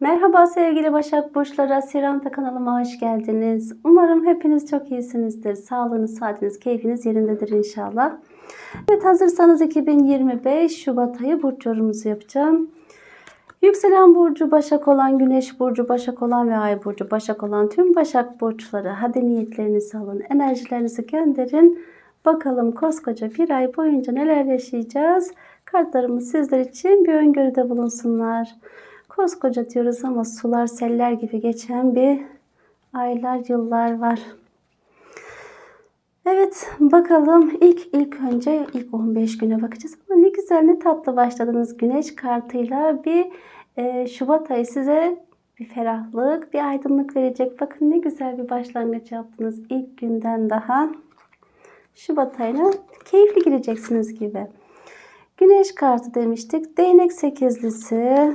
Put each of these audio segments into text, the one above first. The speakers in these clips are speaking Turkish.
Merhaba sevgili Başak Burçları, Siranta kanalıma hoş geldiniz. Umarım hepiniz çok iyisinizdir. Sağlığınız, saatiniz, keyfiniz yerindedir inşallah. Evet hazırsanız 2025 Şubat ayı burç yorumunuzu yapacağım. Yükselen burcu Başak olan, Güneş burcu Başak olan ve Ay burcu Başak olan tüm Başak burçları hadi niyetlerinizi alın, enerjilerinizi gönderin. Bakalım koskoca bir ay boyunca neler yaşayacağız? Kartlarımız sizler için bir öngörüde bulunsunlar. Koskoca diyoruz ama sular seller gibi geçen bir aylar, yıllar var. Evet bakalım ilk ilk önce ilk 15 güne bakacağız ama ne güzel ne tatlı başladınız güneş kartıyla bir e, Şubat ayı size bir ferahlık bir aydınlık verecek. Bakın ne güzel bir başlangıç yaptınız ilk günden daha Şubat ayına keyifli gireceksiniz gibi. Güneş kartı demiştik. Değnek sekizlisi,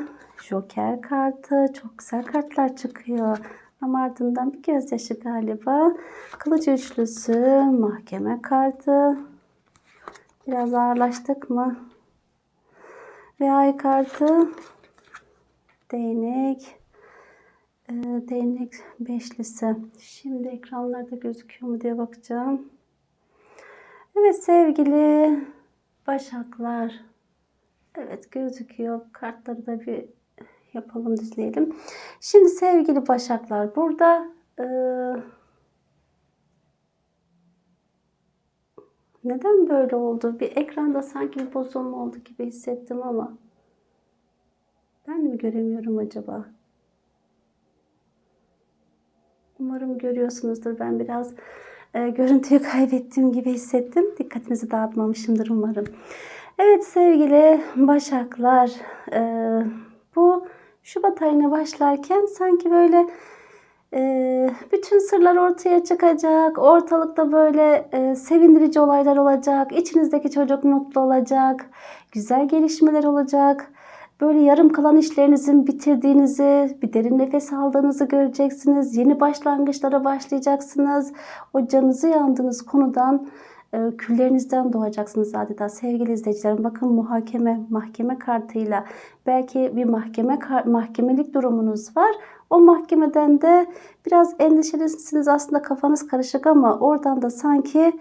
Joker kartı. Çok güzel kartlar çıkıyor. Ama ardından bir gözyaşı galiba. Kılıç üçlüsü, mahkeme kartı. Biraz ağırlaştık mı? Ve ay kartı. Değnek. E, değnek beşlisi. Şimdi ekranlarda gözüküyor mu diye bakacağım. Evet sevgili Başaklar. Evet gözüküyor. Kartları da bir yapalım düzleyelim. Şimdi sevgili Başaklar burada e, neden böyle oldu? Bir ekranda sanki bir bozulma oldu gibi hissettim ama ben mi göremiyorum acaba? Umarım görüyorsunuzdur. Ben biraz e, görüntüyü kaybettiğim gibi hissettim. Dikkatinizi dağıtmamışımdır umarım. Evet sevgili Başaklar, e, bu Şubat ayına başlarken sanki böyle e, bütün sırlar ortaya çıkacak. Ortalıkta böyle e, sevindirici olaylar olacak. İçinizdeki çocuk mutlu olacak. Güzel gelişmeler olacak. Böyle yarım kalan işlerinizin bitirdiğinizi, bir derin nefes aldığınızı göreceksiniz. Yeni başlangıçlara başlayacaksınız. O canınızı yandığınız konudan küllerinizden doğacaksınız adeta sevgili izleyicilerim. Bakın muhakeme, mahkeme kartıyla belki bir mahkeme mahkemelik durumunuz var. O mahkemeden de biraz endişelisiniz aslında kafanız karışık ama oradan da sanki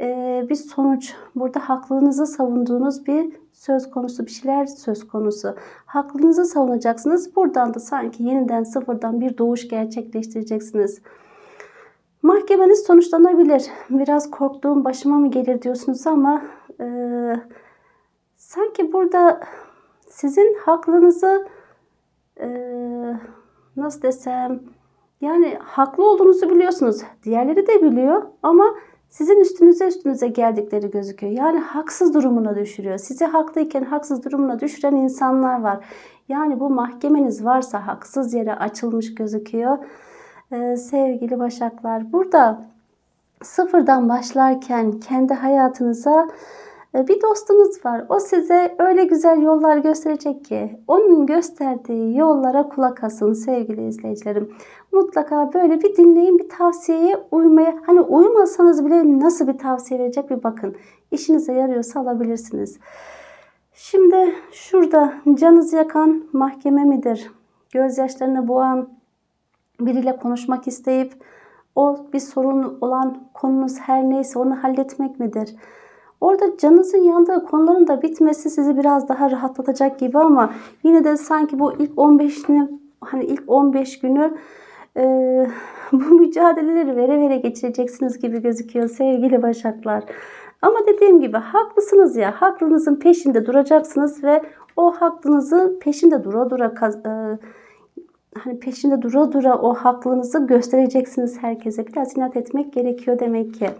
e, bir sonuç burada haklılığınızı savunduğunuz bir söz konusu bir şeyler söz konusu. Haklılığınızı savunacaksınız. Buradan da sanki yeniden sıfırdan bir doğuş gerçekleştireceksiniz. Mahkemeniz sonuçlanabilir. Biraz korktuğum başıma mı gelir diyorsunuz ama e, sanki burada sizin haklınızı e, nasıl desem yani haklı olduğunuzu biliyorsunuz. Diğerleri de biliyor ama sizin üstünüze üstünüze geldikleri gözüküyor. Yani haksız durumuna düşürüyor. Sizi haklıyken haksız durumuna düşüren insanlar var. Yani bu mahkemeniz varsa haksız yere açılmış gözüküyor. Ee, sevgili Başaklar burada sıfırdan başlarken kendi hayatınıza e, bir dostunuz var. O size öyle güzel yollar gösterecek ki onun gösterdiği yollara kulak asın sevgili izleyicilerim. Mutlaka böyle bir dinleyin bir tavsiyeye uymaya hani uymasanız bile nasıl bir tavsiye verecek bir bakın. İşinize yarıyorsa alabilirsiniz. Şimdi şurada canınızı yakan mahkeme midir? Gözyaşlarını boğan biriyle konuşmak isteyip o bir sorun olan konunuz her neyse onu halletmek midir? Orada canınızın yandığı konuların da bitmesi sizi biraz daha rahatlatacak gibi ama yine de sanki bu ilk 15 günü hani ilk 15 günü e, bu mücadeleleri vere vere geçireceksiniz gibi gözüküyor sevgili başaklar. Ama dediğim gibi haklısınız ya haklınızın peşinde duracaksınız ve o haklınızı peşinde dura dura e, hani peşinde dura dura o haklınızı göstereceksiniz herkese. Biraz inat etmek gerekiyor demek ki.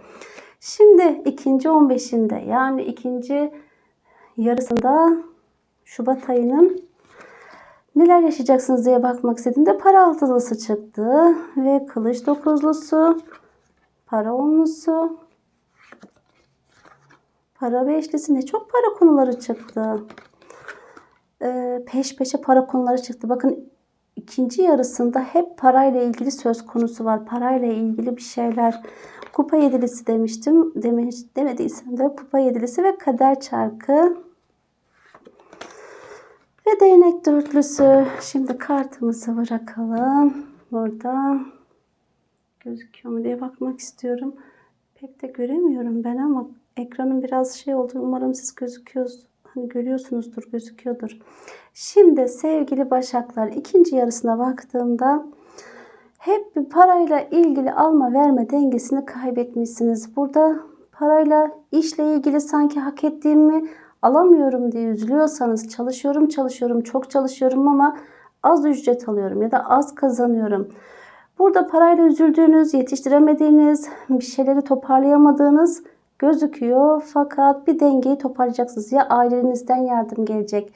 Şimdi ikinci 15'inde yani ikinci yarısında Şubat ayının neler yaşayacaksınız diye bakmak istediğimde para altılısı çıktı ve kılıç dokuzlusu, para onlusu, para beşlisi ne çok para konuları çıktı. Ee, peş peşe para konuları çıktı. Bakın ikinci yarısında hep parayla ilgili söz konusu var. Parayla ilgili bir şeyler. Kupa yedilisi demiştim. Demiş, demediysem de kupa yedilisi ve kader çarkı. Ve değnek dörtlüsü. Şimdi kartımızı bırakalım. Burada gözüküyor mu diye bakmak istiyorum. Pek de göremiyorum ben ama ekranın biraz şey oldu. Umarım siz gözüküyorsunuz. Hani görüyorsunuzdur, gözüküyordur. Şimdi sevgili Başaklar ikinci yarısına baktığımda hep bir parayla ilgili alma verme dengesini kaybetmişsiniz. Burada parayla işle ilgili sanki hak ettiğimi alamıyorum diye üzülüyorsanız çalışıyorum çalışıyorum çok çalışıyorum ama az ücret alıyorum ya da az kazanıyorum. Burada parayla üzüldüğünüz, yetiştiremediğiniz, bir şeyleri toparlayamadığınız gözüküyor. Fakat bir dengeyi toparlayacaksınız. Ya ailenizden yardım gelecek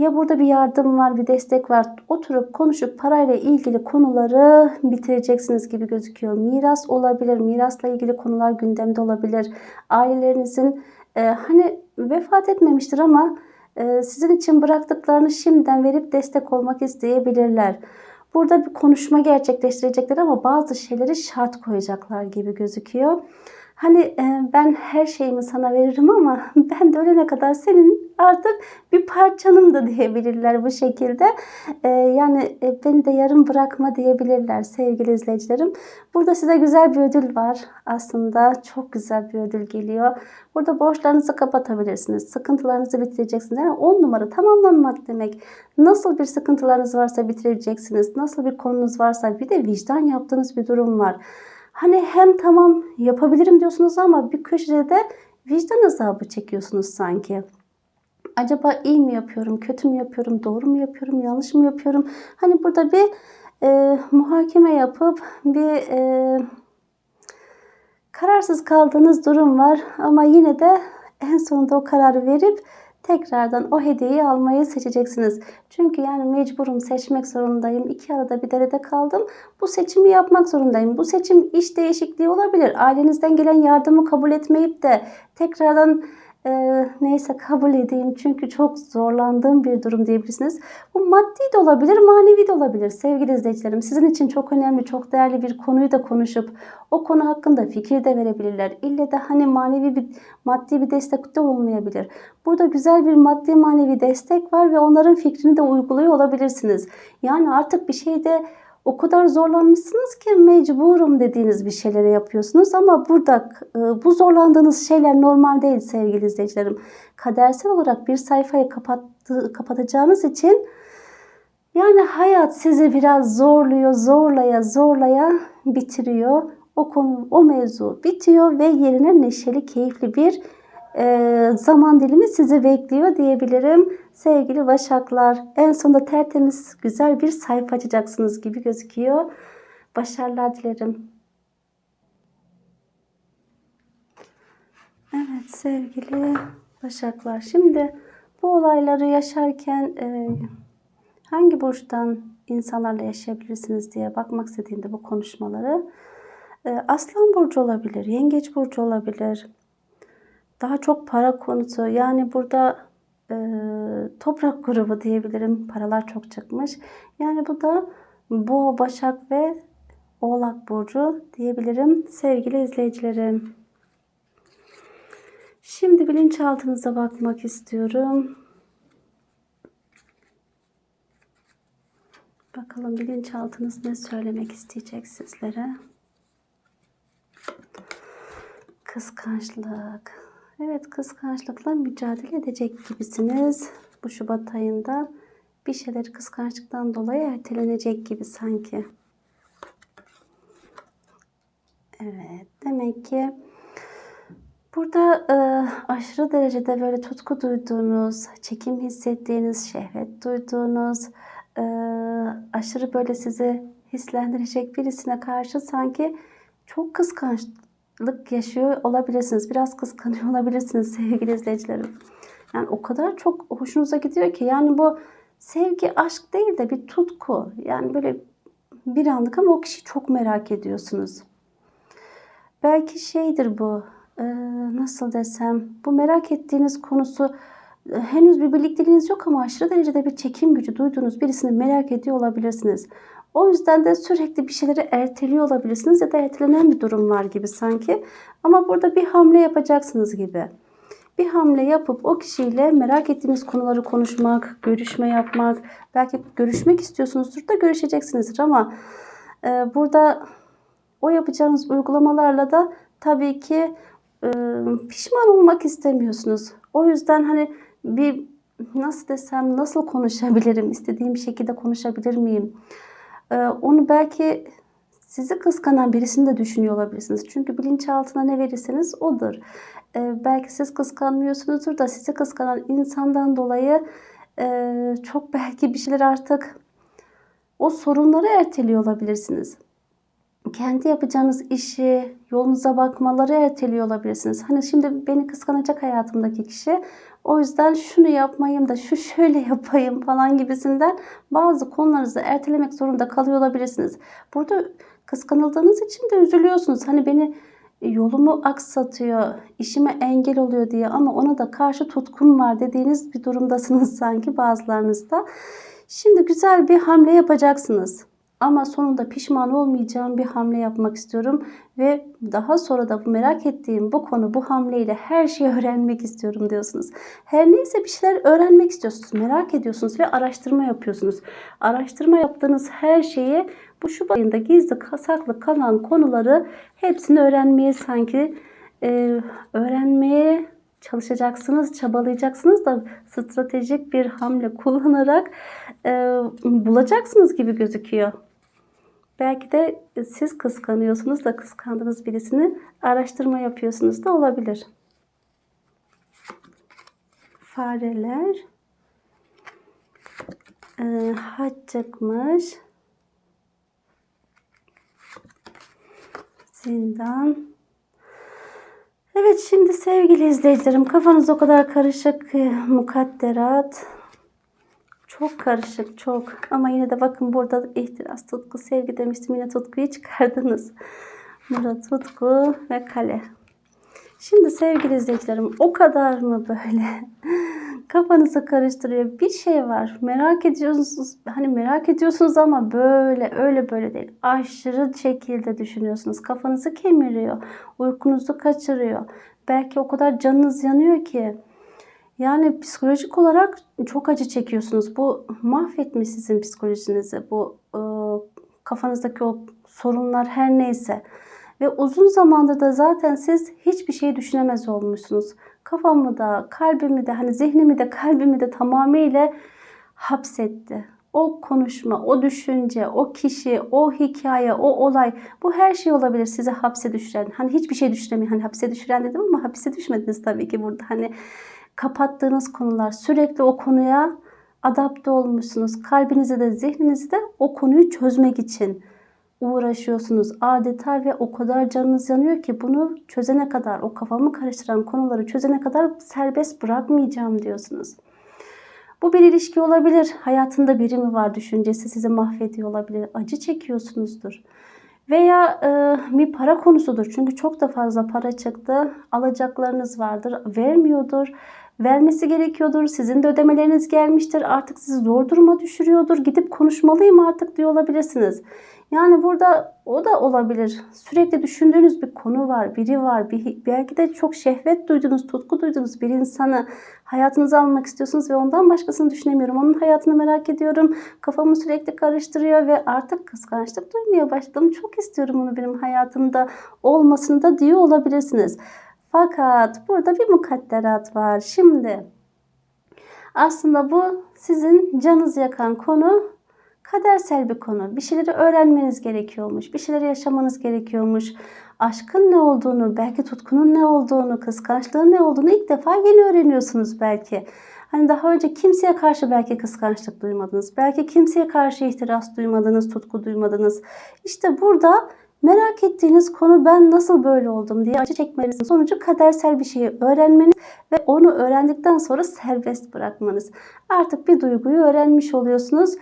ya burada bir yardım var, bir destek var. Oturup konuşup parayla ilgili konuları bitireceksiniz gibi gözüküyor. Miras olabilir, mirasla ilgili konular gündemde olabilir. Ailelerinizin e, hani vefat etmemiştir ama e, sizin için bıraktıklarını şimdiden verip destek olmak isteyebilirler. Burada bir konuşma gerçekleştirecekler ama bazı şeyleri şart koyacaklar gibi gözüküyor. Hani e, ben her şeyimi sana veririm ama ben de ölene kadar senin artık bir parçanım da diyebilirler bu şekilde. E, yani e, beni de yarım bırakma diyebilirler sevgili izleyicilerim. Burada size güzel bir ödül var aslında. Çok güzel bir ödül geliyor. Burada borçlarınızı kapatabilirsiniz. Sıkıntılarınızı bitireceksiniz. Yani 10 numara tamamlanmak demek. Nasıl bir sıkıntılarınız varsa bitireceksiniz. Nasıl bir konunuz varsa bir de vicdan yaptığınız bir durum var. Hani hem tamam yapabilirim diyorsunuz ama bir köşede de vicdan azabı çekiyorsunuz sanki. Acaba iyi mi yapıyorum, kötü mü yapıyorum, doğru mu yapıyorum, yanlış mı yapıyorum? Hani burada bir e, muhakeme yapıp bir e, kararsız kaldığınız durum var ama yine de en sonunda o kararı verip tekrardan o hediyeyi almayı seçeceksiniz. Çünkü yani mecburum seçmek zorundayım. İki arada bir derede kaldım. Bu seçimi yapmak zorundayım. Bu seçim iş değişikliği olabilir. Ailenizden gelen yardımı kabul etmeyip de tekrardan e, neyse kabul edeyim çünkü çok zorlandığım bir durum diyebilirsiniz. Bu maddi de olabilir, manevi de olabilir sevgili izleyicilerim. Sizin için çok önemli, çok değerli bir konuyu da konuşup o konu hakkında fikir de verebilirler. İlle de hani manevi bir, maddi bir destek de olmayabilir. Burada güzel bir maddi manevi destek var ve onların fikrini de uyguluyor olabilirsiniz. Yani artık bir şeyde o kadar zorlanmışsınız ki mecburum dediğiniz bir şeyleri yapıyorsunuz ama burada e, bu zorlandığınız şeyler normal değil sevgili izleyicilerim. Kadersel olarak bir sayfayı kapattı, kapatacağınız için yani hayat sizi biraz zorluyor, zorlaya zorlaya bitiriyor. O konu, o mevzu bitiyor ve yerine neşeli, keyifli bir zaman dilimi sizi bekliyor diyebilirim. Sevgili Başaklar, en sonunda tertemiz, güzel bir sayfa açacaksınız gibi gözüküyor. Başarılar dilerim. Evet sevgili Başaklar, şimdi bu olayları yaşarken e, hangi burçtan insanlarla yaşayabilirsiniz diye bakmak istediğinde bu konuşmaları e, Aslan burcu olabilir, Yengeç burcu olabilir, daha çok para konusu. Yani burada e, toprak grubu diyebilirim. Paralar çok çıkmış. Yani bu da Boğa, Başak ve Oğlak burcu diyebilirim sevgili izleyicilerim. Şimdi bilinçaltınıza bakmak istiyorum. Bakalım bilinçaltınız ne söylemek isteyecek sizlere. Kıskançlık. Evet kıskançlıkla mücadele edecek gibisiniz. Bu Şubat ayında bir şeyler kıskançlıktan dolayı ertelenecek gibi sanki. Evet demek ki burada e, aşırı derecede böyle tutku duyduğunuz, çekim hissettiğiniz, şehvet duyduğunuz, e, aşırı böyle sizi hislendirecek birisine karşı sanki çok kıskanç lık yaşıyor olabilirsiniz. Biraz kıskanıyor olabilirsiniz sevgili izleyicilerim. Yani o kadar çok hoşunuza gidiyor ki yani bu sevgi aşk değil de bir tutku. Yani böyle bir anlık ama o kişiyi çok merak ediyorsunuz. Belki şeydir bu nasıl desem bu merak ettiğiniz konusu henüz bir birlikteliğiniz yok ama aşırı derecede bir çekim gücü duyduğunuz birisini merak ediyor olabilirsiniz. O yüzden de sürekli bir şeyleri erteliyor olabilirsiniz ya da ertelenen bir durum var gibi sanki. Ama burada bir hamle yapacaksınız gibi. bir hamle yapıp o kişiyle merak ettiğiniz konuları konuşmak, görüşme yapmak, belki görüşmek istiyorsunuzdur da görüşeceksinizdir ama e, burada o yapacağınız uygulamalarla da tabii ki e, pişman olmak istemiyorsunuz. O yüzden hani bir nasıl desem nasıl konuşabilirim, istediğim şekilde konuşabilir miyim? E, onu belki sizi kıskanan birisini de düşünüyor olabilirsiniz. Çünkü bilinçaltına ne verirseniz odur. E, belki siz kıskanmıyorsunuzdur da sizi kıskanan insandan dolayı e, çok belki bir şeyler artık o sorunları erteliyor olabilirsiniz kendi yapacağınız işi, yolunuza bakmaları erteliyor olabilirsiniz. Hani şimdi beni kıskanacak hayatımdaki kişi. O yüzden şunu yapmayayım da şu şöyle yapayım falan gibisinden bazı konularınızı ertelemek zorunda kalıyor olabilirsiniz. Burada kıskanıldığınız için de üzülüyorsunuz. Hani beni yolumu aksatıyor, işime engel oluyor diye ama ona da karşı tutkum var dediğiniz bir durumdasınız sanki bazılarınızda. Şimdi güzel bir hamle yapacaksınız. Ama sonunda pişman olmayacağım bir hamle yapmak istiyorum ve daha sonra da bu merak ettiğim bu konu bu hamleyle her şeyi öğrenmek istiyorum diyorsunuz. Her neyse bir şeyler öğrenmek istiyorsunuz, merak ediyorsunuz ve araştırma yapıyorsunuz. Araştırma yaptığınız her şeyi bu Şubat ayında gizli saklı kalan konuları hepsini öğrenmeye sanki e, öğrenmeye çalışacaksınız, çabalayacaksınız da stratejik bir hamle kullanarak e, bulacaksınız gibi gözüküyor. Belki de siz kıskanıyorsunuz da kıskandığınız birisini araştırma yapıyorsunuz da olabilir. Fareler e, haç çıkmış. Zindan. Evet şimdi sevgili izleyicilerim kafanız o kadar karışık ki mukadderat çok karışık çok. Ama yine de bakın burada ihtiras, tutku, sevgi demiştim. Yine tutkuyu çıkardınız. Burada tutku ve kale. Şimdi sevgili izleyicilerim o kadar mı böyle kafanızı karıştırıyor bir şey var. Merak ediyorsunuz hani merak ediyorsunuz ama böyle öyle böyle değil. Aşırı şekilde düşünüyorsunuz. Kafanızı kemiriyor. Uykunuzu kaçırıyor. Belki o kadar canınız yanıyor ki yani psikolojik olarak çok acı çekiyorsunuz. Bu mahvetmiş sizin psikolojinizi. Bu e, kafanızdaki o sorunlar her neyse. Ve uzun zamandır da zaten siz hiçbir şey düşünemez olmuşsunuz. Kafamı da, kalbimi de, hani zihnimi de, kalbimi de tamamıyla hapsetti. O konuşma, o düşünce, o kişi, o hikaye, o olay bu her şey olabilir sizi hapse düşüren. Hani hiçbir şey düşüremiyor. Hani hapse düşüren dedim ama hapse düşmediniz tabii ki burada. Hani kapattığınız konular sürekli o konuya adapte olmuşsunuz. Kalbinizi de zihninizi de o konuyu çözmek için uğraşıyorsunuz adeta ve o kadar canınız yanıyor ki bunu çözene kadar o kafamı karıştıran konuları çözene kadar serbest bırakmayacağım diyorsunuz. Bu bir ilişki olabilir. Hayatında biri mi var düşüncesi sizi mahvediyor olabilir. Acı çekiyorsunuzdur. Veya e, bir para konusudur. Çünkü çok da fazla para çıktı. Alacaklarınız vardır. Vermiyordur vermesi gerekiyordur. Sizin de ödemeleriniz gelmiştir. Artık sizi zor duruma düşürüyordur. Gidip konuşmalıyım artık diyor olabilirsiniz. Yani burada o da olabilir. Sürekli düşündüğünüz bir konu var, biri var. Bir, belki de çok şehvet duydunuz, tutku duydunuz bir insanı hayatınıza almak istiyorsunuz ve ondan başkasını düşünemiyorum. Onun hayatını merak ediyorum. Kafamı sürekli karıştırıyor ve artık kıskançlık duymaya başladım. Çok istiyorum onu benim hayatımda olmasını da diyor olabilirsiniz. Fakat burada bir mukadderat var. Şimdi aslında bu sizin canınız yakan konu kadersel bir konu. Bir şeyleri öğrenmeniz gerekiyormuş. Bir şeyleri yaşamanız gerekiyormuş. Aşkın ne olduğunu, belki tutkunun ne olduğunu, kıskançlığın ne olduğunu ilk defa yeni öğreniyorsunuz belki. Hani daha önce kimseye karşı belki kıskançlık duymadınız. Belki kimseye karşı ihtiras duymadınız, tutku duymadınız. İşte burada Merak ettiğiniz konu ben nasıl böyle oldum diye acı çekmenizin sonucu kadersel bir şeyi öğrenmeniz ve onu öğrendikten sonra serbest bırakmanız. Artık bir duyguyu öğrenmiş oluyorsunuz.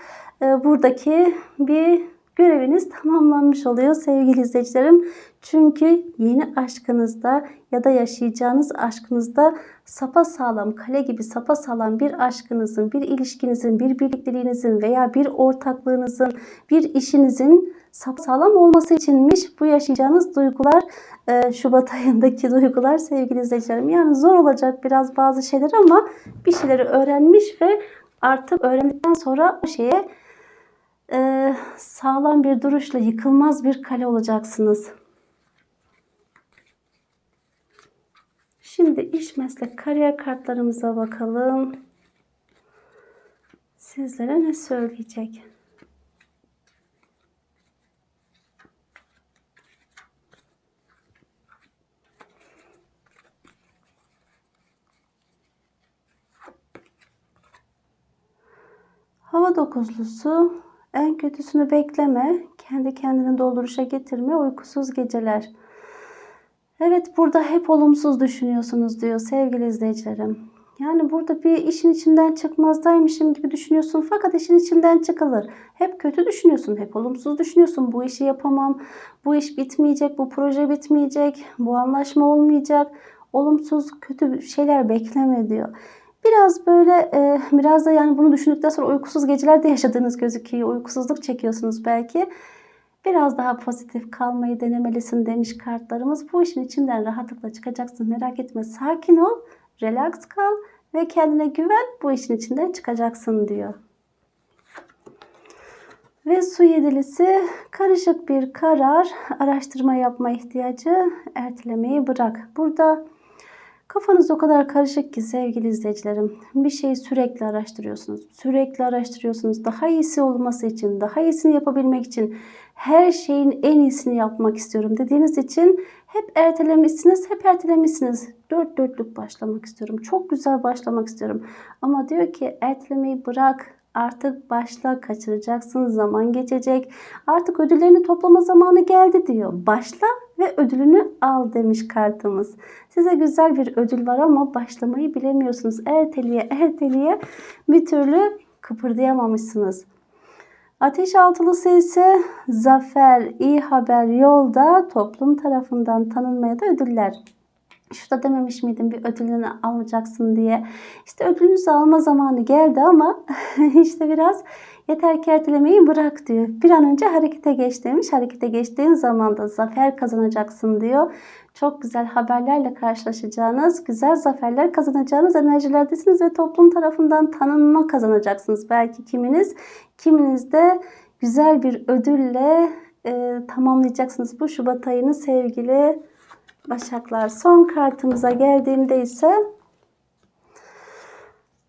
Ee, buradaki bir göreviniz tamamlanmış oluyor sevgili izleyicilerim. Çünkü yeni aşkınızda ya da yaşayacağınız aşkınızda sapa sağlam, kale gibi sapa sağlam bir aşkınızın, bir ilişkinizin, bir birlikteliğinizin veya bir ortaklığınızın, bir işinizin sağlam olması içinmiş bu yaşayacağınız duygular e, Şubat ayındaki duygular sevgili izleyicilerim. Yani zor olacak biraz bazı şeyler ama bir şeyleri öğrenmiş ve artık öğrendikten sonra o şeye e, sağlam bir duruşla yıkılmaz bir kale olacaksınız. Şimdi iş meslek kariyer kartlarımıza bakalım. Sizlere ne söyleyecek? Hava dokuzlusu en kötüsünü bekleme, kendi kendini dolduruşa getirme, uykusuz geceler. Evet burada hep olumsuz düşünüyorsunuz diyor sevgili izleyicilerim. Yani burada bir işin içinden çıkmazdaymışım gibi düşünüyorsun fakat işin içinden çıkılır. Hep kötü düşünüyorsun, hep olumsuz düşünüyorsun. Bu işi yapamam, bu iş bitmeyecek, bu proje bitmeyecek, bu anlaşma olmayacak. Olumsuz, kötü şeyler bekleme diyor. Biraz böyle e, biraz da yani bunu düşündükten sonra uykusuz geceler de yaşadığınız gözüküyor. Uykusuzluk çekiyorsunuz belki. Biraz daha pozitif kalmayı denemelisin demiş kartlarımız. Bu işin içinden rahatlıkla çıkacaksın. Merak etme. Sakin ol, relax kal ve kendine güven. Bu işin içinden çıkacaksın diyor. Ve su yedilisi karışık bir karar, araştırma yapma ihtiyacı, ertelemeyi bırak. Burada Kafanız o kadar karışık ki sevgili izleyicilerim. Bir şeyi sürekli araştırıyorsunuz. Sürekli araştırıyorsunuz. Daha iyisi olması için, daha iyisini yapabilmek için her şeyin en iyisini yapmak istiyorum dediğiniz için hep ertelemişsiniz, hep ertelemişsiniz. Dört dörtlük başlamak istiyorum. Çok güzel başlamak istiyorum. Ama diyor ki ertelemeyi bırak. Artık başla kaçıracaksın zaman geçecek. Artık ödüllerini toplama zamanı geldi diyor. Başla ve ödülünü al demiş kartımız. Size güzel bir ödül var ama başlamayı bilemiyorsunuz. Erteliye erteliye bir türlü kıpırdayamamışsınız. Ateş altılısı ise zafer, iyi haber yolda toplum tarafından tanınmaya da ödüller. Şurada dememiş miydim bir ödülünü alacaksın diye. İşte ödülünüzü alma zamanı geldi ama işte biraz yeter ki ertelemeyi bırak diyor. Bir an önce harekete geç demiş. Harekete geçtiğin zaman da zafer kazanacaksın diyor. Çok güzel haberlerle karşılaşacağınız, güzel zaferler kazanacağınız enerjilerdesiniz ve toplum tarafından tanınma kazanacaksınız. Belki kiminiz, kiminiz de güzel bir ödülle e, tamamlayacaksınız bu Şubat ayını sevgili Başaklar. Son kartımıza geldiğimde ise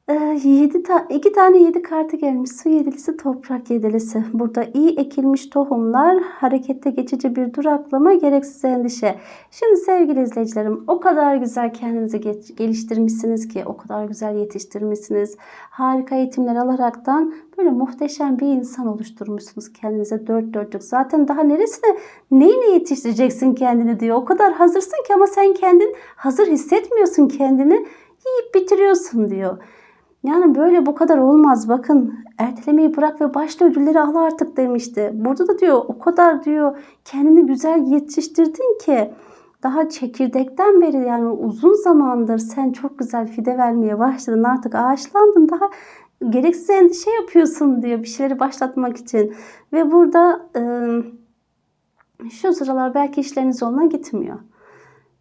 7 e, ta 2 tane 7 kartı gelmiş. Su yedilisi, toprak yedilisi. Burada iyi ekilmiş tohumlar, harekette geçici bir duraklama, gereksiz endişe. Şimdi sevgili izleyicilerim, o kadar güzel kendinizi geliştirmişsiniz ki, o kadar güzel yetiştirmişsiniz. Harika eğitimler alaraktan böyle muhteşem bir insan oluşturmuşsunuz kendinize dört dörtlük. Zaten daha neresine, neyine yetiştireceksin kendini diyor. O kadar hazırsın ki ama sen kendin hazır hissetmiyorsun kendini. Yiyip bitiriyorsun diyor. Yani böyle bu kadar olmaz. Bakın ertelemeyi bırak ve başta ödülleri al artık demişti. Burada da diyor o kadar diyor kendini güzel yetiştirdin ki daha çekirdekten beri yani uzun zamandır sen çok güzel fide vermeye başladın. Artık ağaçlandın. Daha gereksiz endişe yapıyorsun diyor bir şeyleri başlatmak için. Ve burada e, şu sıralar belki işleriniz yoluna gitmiyor.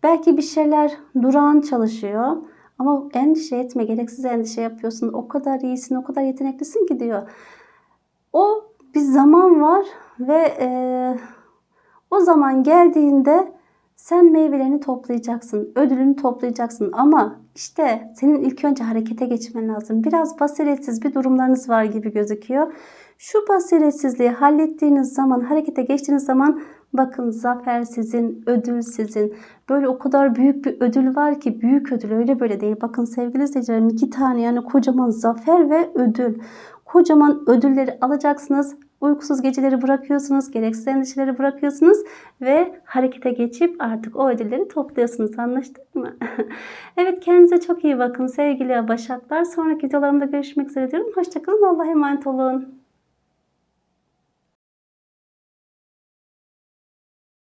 Belki bir şeyler durağan çalışıyor. Ama endişe etme, gereksiz endişe yapıyorsun. O kadar iyisin, o kadar yeteneklisin ki diyor. O bir zaman var ve e, o zaman geldiğinde sen meyvelerini toplayacaksın, ödülünü toplayacaksın ama işte senin ilk önce harekete geçmen lazım. Biraz basiretsiz bir durumlarınız var gibi gözüküyor. Şu basiretsizliği hallettiğiniz zaman, harekete geçtiğiniz zaman bakın zafer sizin, ödül sizin. Böyle o kadar büyük bir ödül var ki büyük ödül öyle böyle değil. Bakın sevgili izleyicilerim iki tane yani kocaman zafer ve ödül. Kocaman ödülleri alacaksınız. Uykusuz geceleri bırakıyorsunuz, gereksiz endişeleri bırakıyorsunuz ve harekete geçip artık o ödülleri topluyorsunuz. Anlaştık mı? evet kendinize çok iyi bakın sevgili Başaklar. Sonraki videolarımda görüşmek üzere diyorum. Hoşçakalın. Allah'a emanet olun.